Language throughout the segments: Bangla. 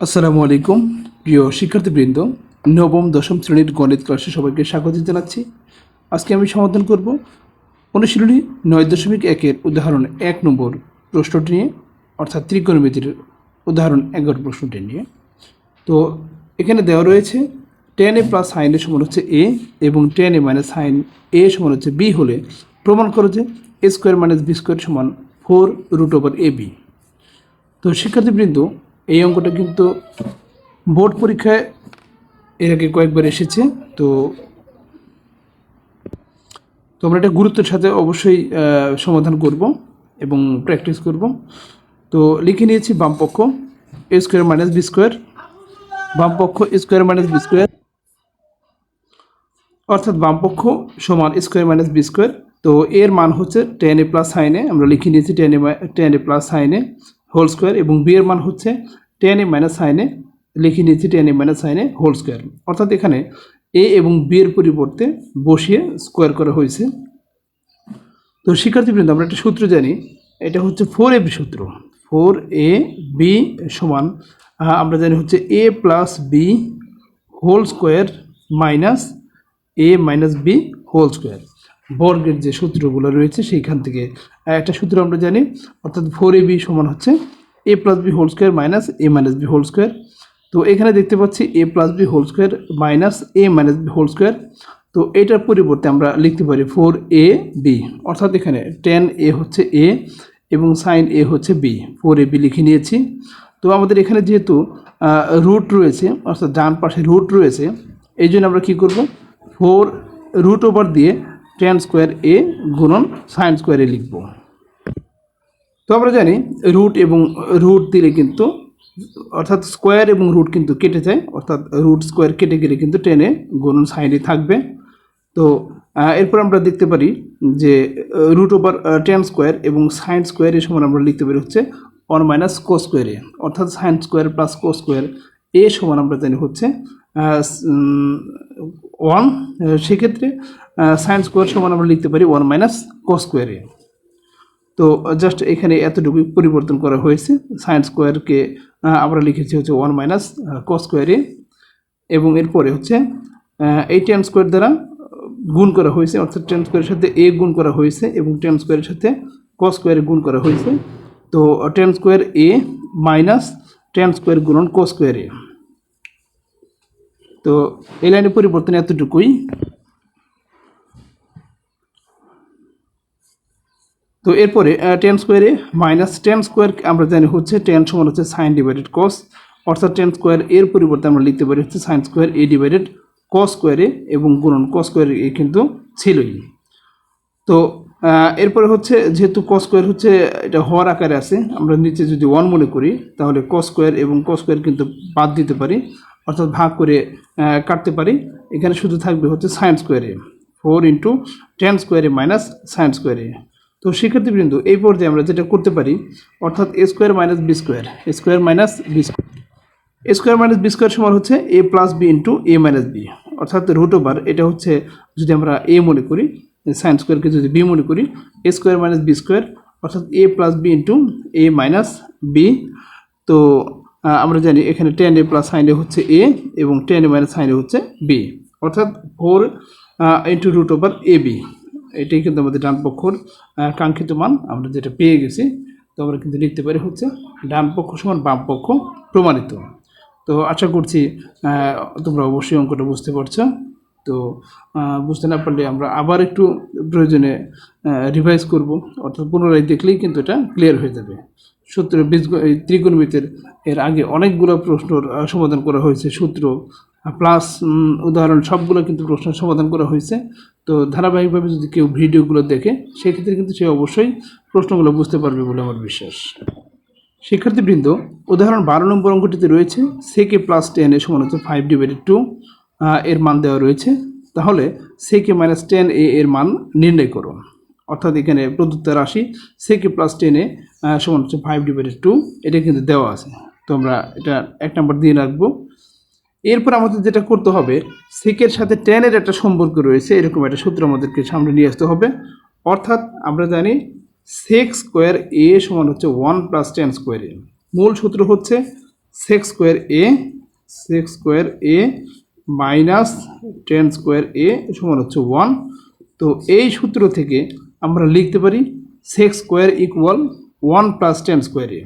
আসসালামু আলাইকুম, প্রিয় শিক্ষার্থীবৃন্দ। নবম, দশম শ্রেণির গণিত ক্লাসে সবাইকে স্বাগত জানাচ্ছি। আজকে আমি সমাধান করব অনুশীলনী নয় দশমিক একের উদাহরণ এক নম্বর প্রশ্নটি নিয়ে, অর্থাৎ ত্রিকোণমিতির উদাহরণ এগারো প্রশ্নটি নিয়ে। তো, এখানে দেওয়া রয়েছে tan A plus sine A সমান হচ্ছে এ এবং tan A minus sine A সমান হচ্ছে বি হলে প্রমাণ করো যে A square minus B square সমান four root over A B তো, শিক্ষার্থীবৃন্দ এই অঙ্কটা কিন্তু বোর্ড পরীক্ষায় এর আগে কয়েকবার এসেছে, তো আমরা এটা গুরুত্বের সাথে অবশ্যই সমাধান করব এবং প্র্যাকটিস করব। তো লিখে নিয়েছি বামপক্ষ A square minus B square বামপক্ষ square minus B square অর্থাৎ বামপক্ষ সমান স্কোয়ার মাইনাস বি স্কোয়ার তো এর মান হচ্ছে টেন এ প্লাস সাইনে আমরা লিখে নিয়েছি tan A tan A plus সাইনে হোল স্কোয়ার এবং বি এর মান হচ্ছে টেন এ মাইনাস সাইনে লিখে নিয়েছি টেন এ মাইনাস সাইনে হোল স্কোয়ার। অর্থাৎ এখানে এ এবং বি এর পরিবর্তে বসিয়ে স্কোয়ার করা হয়েছে। তো শিক্ষার্থীবৃন্দ, আমরা একটা সূত্র জানি, এটা হচ্ছে ফোর এ বি সূত্র। ফোর এ বি সমান আমরা জানি হচ্ছে A plus B whole square minus A minus B whole square বর্গের যে সূত্রগুলো রয়েছে সেইখান থেকে। একটা সূত্র আমরা জানি, অর্থাৎ ফোর এ বি সমান হচ্ছে A plus B whole square minus A minus B whole square তো এখানে দেখতে পাচ্ছি A plus B whole square minus A minus B whole square তো এটার পরিবর্তে আমরা লিখতে পারি ফোর এ বি অর্থাৎ এখানে টেন এ হচ্ছে এ এবং সাইন এ হচ্ছে বি ফোর এ বি লিখে নিয়েছি। তো আমাদের এখানে যেহেতু রুট রয়েছে, অর্থাৎ ডান পাশে রুট রয়েছে, এই জন্য আমরা কী করব? ফোর রুট ওভার দিয়ে টেন স্কোয়ার এ গুণন সাইন স্কোয়ার এ লিখব। তো আমরা জানি রুট এবং রুট দিলে কিন্তু, অর্থাৎ স্কোয়ার এবং রুট কিন্তু কেটে যায়, অর্থাৎ রুট স্কোয়ার কেটে গেলে কিন্তু টেনে গুণন সাইনে থাকবে। তো এরপর আমরা দেখতে পারি যে রুট ওভার টেন স্কোয়ার এবং সাইন স্কোয়ার এর সমান আমরা লিখতে পারি হচ্ছে ওয়ান মাইনাস কো স্কোয়ারে অর্থাৎ sine square plus cos square A সমান আমরা জানি হচ্ছে ওয়ান সেক্ষেত্রে সাইন স্কোয়ার সমান আমরা লিখতে পারি ওয়ান মাইনাস কো স্কোয়ারে তো জাস্ট এখানে এতটুকু পরিবর্তন করা হয়েছে। সাইন স্কোয়ারকে আমরা লিখেছি হচ্ছে ওয়ান মাইনাস কস স্কোয়ারে এবং এরপরে হচ্ছে এই টেন স্কোয়ার দ্বারা গুণ করা হয়েছে, অর্থাৎ টেন স্কোয়ারের সাথে এ গুণ করা হয়েছে এবং টেন স্কোয়ারের সাথে কস স্কোয়ারে গুণ করা হয়েছে। তো tan square A minus tan square গুণন কস স্কোয়ারে তো, এই লাইনের পরিবর্তন এতটুকুই। তো এরপরে টেন স্কোয়ারে মাইনাস টেন স্কোয়ার আমরা জানি হচ্ছে টেন সমান হচ্ছে সাইন ডিভাইডেড কস অর্থাৎ টেন স্কোয়ার এর পরিবর্তে আমরা লিখতে পারি হচ্ছে sine square A divided cos স্কোয়ারে এবং গুণন কস স্কোয়ারে এ কিন্তু ছিলই। তো এরপরে হচ্ছে যেহেতু কস স্কোয়ার হচ্ছে এটা হওয়ার আকারে আছে, আমরা নিচে যদি ওয়ান মনে করি, তাহলে কস স্কোয়ার এবং কস স্কোয়ার কিন্তু বাদ দিতে পারি, অর্থাৎ ভাগ করে কাটতে পারি। এখানে শুধু থাকবে হচ্ছে sin square A four into tan square A minus sin square A তো শিক্ষার্থীবৃন্দ এই পর্যায়ে আমরা যেটা করতে পারি, অর্থাৎ A square minus B square square minus B square A square minus B square সমান হচ্ছে A plus B into A minus B অর্থাৎ রুট ওভার এটা হচ্ছে যদি আমরা এ মনে করি সাইন স্কোয়ারকে যদি বি মনে করি A square minus B square অর্থাৎ A plus B into A minus B তো আমরা জানি এখানে tan A plus sine A হচ্ছে এ এবং tan A minus sine A হচ্ছে বি অর্থাৎ four into root over A B এটাই কিন্তু আমাদের ডান পক্ষর কাঙ্ক্ষিত মান আমরা যেটা পেয়ে গেছি, তো আমরা কিন্তু লিখতে পারি হচ্ছে ডান পক্ষ সমান বাম পক্ষ প্রমাণিত। তো আশা করছি তোমরা অবশ্যই অঙ্কটা বুঝতে পারছ। তো বুঝতে না পারলে আমরা আবার একটু প্রয়োজনে রিভাইজ করব, অর্থাৎ পুনরায় দেখলেই কিন্তু এটা ক্লিয়ার হয়ে যাবে। সূত্র বীজ ত্রিকোণমিতের এর আগে অনেকগুলো প্রশ্নর সমাধান করা হয়েছে সূত্র প্লাস উদাহরণ, সবগুলো কিন্তু প্রশ্নের সমাধান করা হয়েছে। তো ধারাবাহিকভাবে যদি কেউ ভিডিওগুলো দেখে, সেক্ষেত্রে কিন্তু সে অবশ্যই প্রশ্নগুলো বুঝতে পারবে বলে আমার বিশ্বাস। শিক্ষার্থীবৃন্দ, উদাহরণ বারো নম্বর অঙ্কটিতে রয়েছে সেকে প্লাস টেন এর সমান হচ্ছে ফাইভ ডিভাইডেড টু এর মান দেওয়া রয়েছে। তাহলে সেকে মাইনাস টেন এ এর মান নির্ণয় করুন। অর্থাৎ এখানে প্রদত্ত রাশি সেকে প্লাস টেনে সমান হচ্ছে ফাইভ ডিভাইডেড টু এটা কিন্তু দেওয়া আছে। তো আমরা এটা এক নম্বর দিয়ে রাখব। এরপর আমাদের যেটা করতে হবে, সেকের সাথে টেনের একটা সম্পর্ক রয়েছে, এরকম একটা সূত্র আমাদেরকে সামনে নিয়ে আসতে হবে। অর্থাৎ আমরা জানি সেক স্কোয়ার এ সমান হচ্ছে one plus tan square A মূল সূত্র হচ্ছে sec square A sec square A minus tan square A সমান হচ্ছে ওয়ান তো এই সূত্র থেকে আমরা লিখতে পারি sec square equal one plus tan square A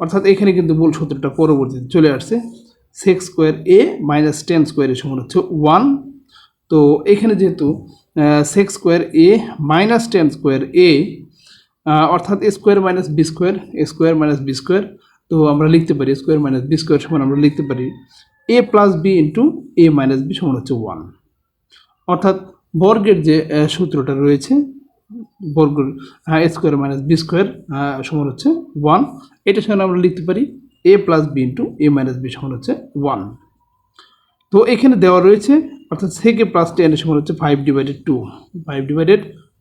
অর্থাৎ এখানে কিন্তু মূল সূত্রটা পরবর্তীতে চলে আসছে। Sec square A minus tan স্কোয়ারের সমান হচ্ছে ওয়ান তো এখানে যেহেতু sec square A minus tan square A অর্থাৎ A square minus B square A square minus B square তো আমরা লিখতে পারি স্কোয়ার মাইনাস বি স্কোয়ার সমান আমরা লিখতে পারি A plus B into A minus B সমান হচ্ছে ওয়ান অর্থাৎ বর্গের যে সূত্রটা রয়েছে বর্গ স্কোয়ার মাইনাস বি স্কোয়ার সমান হচ্ছে ওয়ান এটা সঙ্গে আমরা লিখতে পারি A plus B into A minus B সমান হচ্ছে ওয়ান তো এখানে দেওয়া রয়েছে, অর্থাৎ সেকে প্লাস টেন এর সমান হচ্ছে five divided two five divided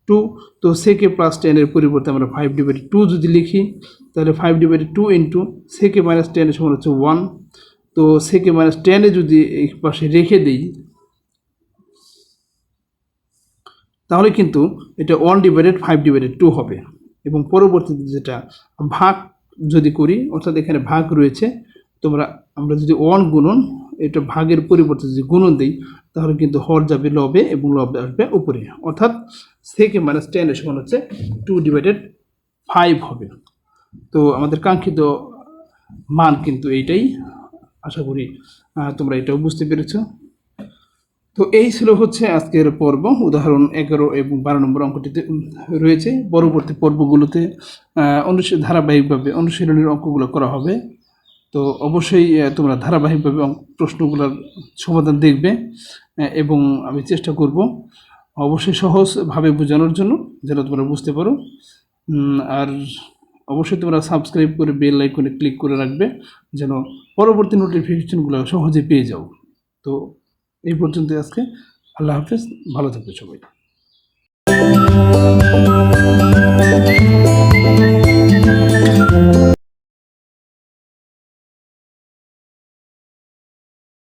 two তো সেকে প্লাস টেনের পরিবর্তে আমরা ফাইভ ডিভাইডেড টু যদি লিখি, তাহলে ফাইভ ডিভাইডেড টু ইন্টু সেকে মাইনাস টেনের সমান হচ্ছে ওয়ান তো সেকে মাইনাস টেনে যদি এই পাশে রেখে দিই, তাহলে কিন্তু এটা one divided five divided two হবে। এবং পরবর্তীতে যেটা ভাগ যদি করি, অর্থাৎ এখানে ভাগ রয়েছে, তোমরা, আমরা যদি ওয়ান গুণন, এটা ভাগের পরিবর্তে যদি গুণন দিই, তাহলে কিন্তু হর যাবে লবে এবং লব আসবে উপরে। অর্থাৎ সেকে মাইনাস টেন সমান হচ্ছে টু ডিভাইডেড ফাইভ হবে। তো আমাদের কাঙ্ক্ষিত মান কিন্তু এইটাই। আশা করি তোমরা এটাও বুঝতে পেরেছ। তো এই ছিল হচ্ছে আজকের পর্ব। উদাহরণ এগারো এবং বারো নম্বর অঙ্কটিতে রয়েছে। পরবর্তী পর্বগুলোতে অনুশী- ধারাবাহিকভাবে অনুশীলনের অঙ্কগুলো করা হবে। তো অবশ্যই তোমরা ধারাবাহিকভাবে প্রশ্নগুলোর সমাধান দেখবে এবং আমি চেষ্টা করব অবশ্যই সহজভাবে বোঝানোর জন্য, যেন তোমরা বুঝতে পারো। আর অবশ্যই তোমরা সাবস্ক্রাইব করে বেল আইকনে ক্লিক করে রাখবে, যেন পরবর্তী নোটিফিকেশনগুলো সহজে পেয়ে যাও। তো এই পর্যন্ত আজকে। আল্লাহ হাফিজ ভালো থাকবে সবাই।